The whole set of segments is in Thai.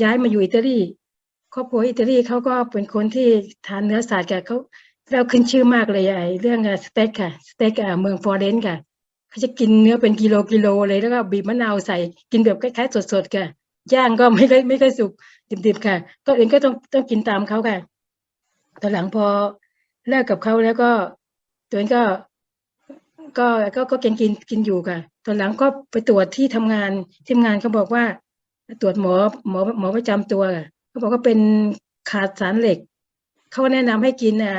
ย้ายมาอยู่อิตาลีครอบครัวอิตาลีเขาก็เป็นคนที่ทานเนื้อสัตว์ค่ะเขาเราขึ้นชื่อมากเลยไอ้เรื่องสเต็กค่ะสเต็กเมืองฟลอเรนซ์ค่ะเขาจะกินเนื้อเป็นกิโลกิโลเลยแล้วก็บีบมะนาวใส่กินแบบคล้ายๆสดๆค่ะย่างก็ไม่ค่อยไม่ค่อยสุกดิบๆค่ะก็เองก็ต้องต้องกินตามเขาค่ะตอนหลังพอเลิกกับเขาแล้วก็ตัวเองก็ก็ก็ก็กินกินกินอยู่ค่ะ ตอนหลังก็ไปตรวจที่ทำงานที่ทำงานเขาบอกว่า ตรวจหมอหมอหมอประจำตัวเขาบอกว่าเป็นขาดสารเหล็ก เขาแนะนำให้กินอะ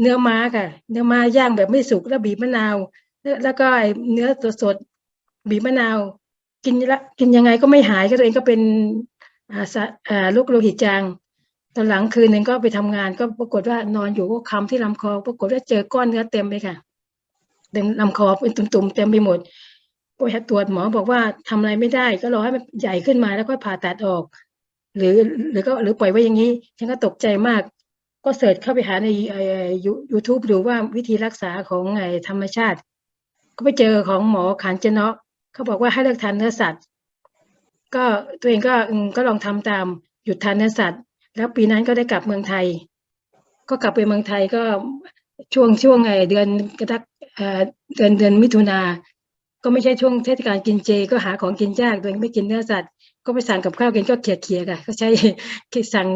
เนื้อม้าค่ะ เนื้อม้าย่างแบบไม่สุกแล้วบีบมะนาว แล้วแล้วก็ไอ้เนื้อสดๆบีบมะนาว กินละกินยังไงก็ไม่หายก็ตัวเองก็เป็นอ่าสะอ่าโรคโลหิตจางตอนหลังคืนหนึ่งก็ไปทำงานก็ปรากฏว่านอนอยู่ก็คำที่ลำคอ ปรากฏว่าเจอก้อนเนื้อเต็มเลยค่ะเต็มลำคอเป็นตุ่มๆเต็มไปหมด ตรวจหมอบอกว่าทำอะไรไม่ได้ ก็รอให้มันใหญ่ขึ้นมาแล้วก็ผ่าตัดออก หรือหรือก็หรือปล่อยไว้อย่างนี้ ฉันก็ตกใจมาก ก็เสิร์ชเข้าไปหาในยูทูบดูว่าวิธีรักษาของไอธรรมชาติ ก็ไปเจอของหมอขานเจเนาะเขาบอกว่าให้เลิกทานเนื้อสัตว์ ก็ตัวเองก็ก็ลองทำตามหยุดทานเนื้อสัตว์ แล้วปีนั้นก็ได้กลับเมืองไทย ก็กลับไปเมืองไทยก็ช่วงช่วงไงเดือนกระดักเดือนเดือนมิถุนา ก็ไม่ใช่ช่วงเทศกาลกินเจ ก็หาของกินยากตัวเองไม่กินเนื้อสัตว์ก็ไปสั่งกับข้าวกินก็เขี่ยเขี่ยๆค่ะก็ใช้สั่ง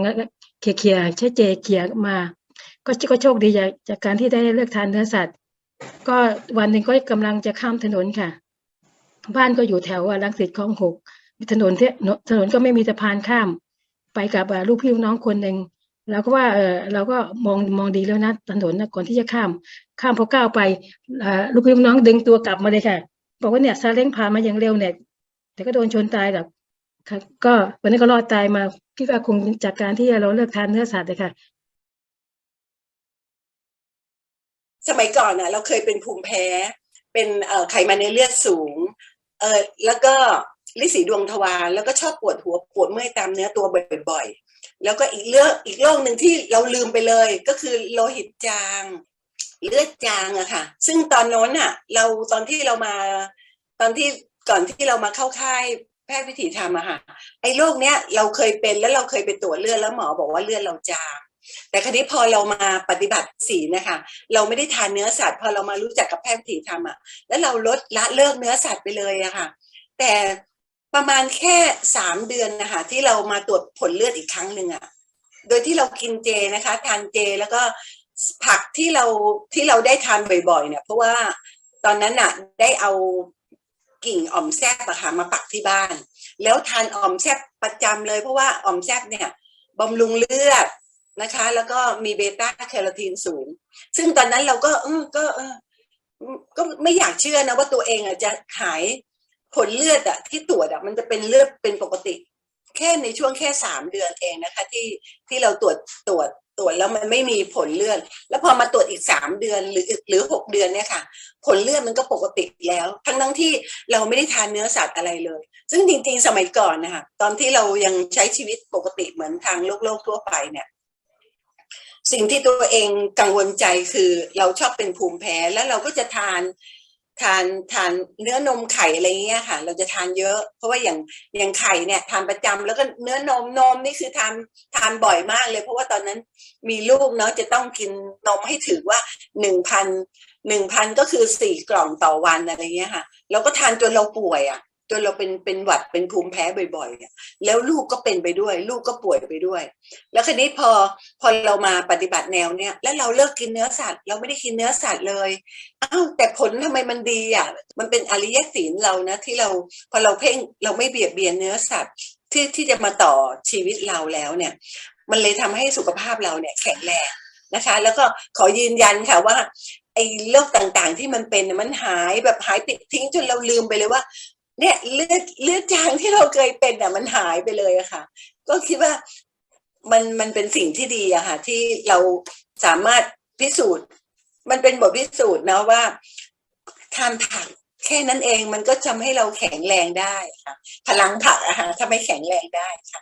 เขี่ยเขี่ยๆใช้เจเขี่ยมา ก็ก็โชคดีจากจากการที่ได้เลิกทานเนื้อสัตว์ ก็วันหนึ่งก็กำลังจะข้ามถนนค่ะ บ้านก็อยู่แถวอะรังสิตคลองหกถนนเทถนนก็ไม่มีสะพานข้าม ไปกับลูกพี่ลูกน้องคนหนึ่งเราก็ว่าเออเราก็มองมองดีแล้วนะถนนนะก่อนที่จะข้าม ข้ามพอก้าวไปลูกพี่ลูกน้องดึงตัวกลับมาเลยค่ะ บอกว่าเนี่ยซาเล้งพามาอย่างเร็วเนี่ยแต่ก็โดนชนตายหรอกค่ะก็วันนี้ก็รอดตายมาคิดว่าคงจากการที่เราเลิกทานเนื้อสัตว์เลยค่ะ สมัยก่อนนะเราเคยเป็นภูมิแพ้ เป็นไขมันในเลือดสูงเออแล้วก็ลิสีดวงทวารแล้วก็ชอบปวดหัวปวดเมื่อยตามเนื้อตัวบ่อยๆ แล้วก็อีกเรื่องอีกโรคหนึ่งที่เราลืมไปเลย ก็คือโลหิตจาง เลือดจางอะค่ะ ซึ่งตอนโน้นอะเราตอนที่เรามา ตอนที่ก่อนที่เรามาเข้าค่ายแพทย์วิถีธรรมอะค่ะไอ้โรคเนี้ยเราเคยเป็นแล้วเราเคยไปตรวจเลือดแล้วหมอบอกว่าเลือดเราจาง แต่คราวนี้พอเรามาปฏิบัติศีลนะคะ เราไม่ได้ทานเนื้อสัตว์ พอเรามารู้จักกับแพทย์วิถีธรรมอะแล้วเราลดละเลิกเนื้อสัตว์ไปเลยอะค่ะ แต่ประมาณแค่สามเดือนนะคะที่เรามาตรวจผลเลือดอีกครั้งหนึ่งอะโดยที่เรากินเจนะคะ ทานเจแล้วก็ ผักที่เราที่เราได้ทานบ่อยๆเนี่ยเพราะว่าตอนนั้นน่ะได้เอากิ่งอ่อมแซบอะค่ะมาปักที่บ้าน แล้วทานอ่อมแซบประจำเลยเพราะว่าอ่อมแซบเนี่ยบำรุงเลือดนะคะ แล้วก็มีเบต้าแคโรทีนสูง ซึ่งตอนนั้นเราก็เออก็เออก็ไม่อยากเชื่อนะว่าตัวเองอะจะหายผลเลือดอะที่ตรวจอะมันจะเป็นเลือดเป็นปกติ แค่ในช่วงแค่สามเดือนเองนะคะ ที่ที่เราตรวจตรวจ ตรวจแล้วมันไม่มีผลเลือด แล้วพอมาตรวจอีกสามเดือนหรือหรือหกเดือนเนี่ยค่ะ ผลเลือดมันก็ปกติแล้ว ทั้งทั้งที่เราไม่ได้ทานเนื้อสัตว์อะไรเลย ซึ่งจริงๆสมัยก่อนนะคะตอนที่เรายังใช้ชีวิตปกติเหมือนทางโลกโลกทั่วไปเนี่ยสิ่งที่ตัวเองกังวลใจคือเราชอบเป็นภูมิแพ้แล้วเราก็จะทาน ทานทานเนื้อนมไข่อะไรเงี้ยค่ะ เราจะทานเยอะ เพราะว่าอย่างอย่างไข่เนี่ยทานประจำแล้วก็เนื้อนมนมนี่คือทานทานบ่อยมากเลย เพราะว่าตอนนั้นมีลูกเนาะจะต้องกินนมให้ถือว่าหนึ่งพันหนึ่งพันก็คือสี่กล่องต่อวันอะไรเงี้ยค่ะเราก็ทานจนเราป่วยอะ จนเราเป็นเป็นหวัดเป็นภูมิแพ้บ่อยๆ แล้วลูกก็เป็นไปด้วย ลูกก็ป่วยไปด้วย แล้วคราวนี้พอพอเรามาปฏิบัติแนวเนี้ยแล้วเราเลิกกินเนื้อสัตว์ เราไม่ได้กินเนื้อสัตว์เลยอ้าวแต่ผลทำไมมันดีอะมันเป็นอริยศีลเรานะ ที่เราพอเราเพ่งเราไม่เบียดเบียนเนื้อสัตว์ที่ที่จะมาต่อชีวิตเราแล้วเนี่ย มันเลยทำให้สุขภาพเราเนี่ยแข็งแรงนะคะ แล้วก็ขอยืนยันค่ะว่าไอ้โรคต่างๆที่มันเป็นมันหายแบบหายปิดทิ้งจนเราลืมไปเลยว่า เนี่ยเลือดเลือดจางที่เราเคยเป็นอะมันหายไปเลยอะค่ะ ก็คิดว่ามันมันเป็นสิ่งที่ดีอะค่ะ ที่เราสามารถพิสูจน์ มันเป็นบทพิสูจน์นะว่าทานผักแค่นั้นเองมันก็ทำให้เราแข็งแรงได้ค่ะ พลังผักอะค่ะทำให้แข็งแรงได้ค่ะ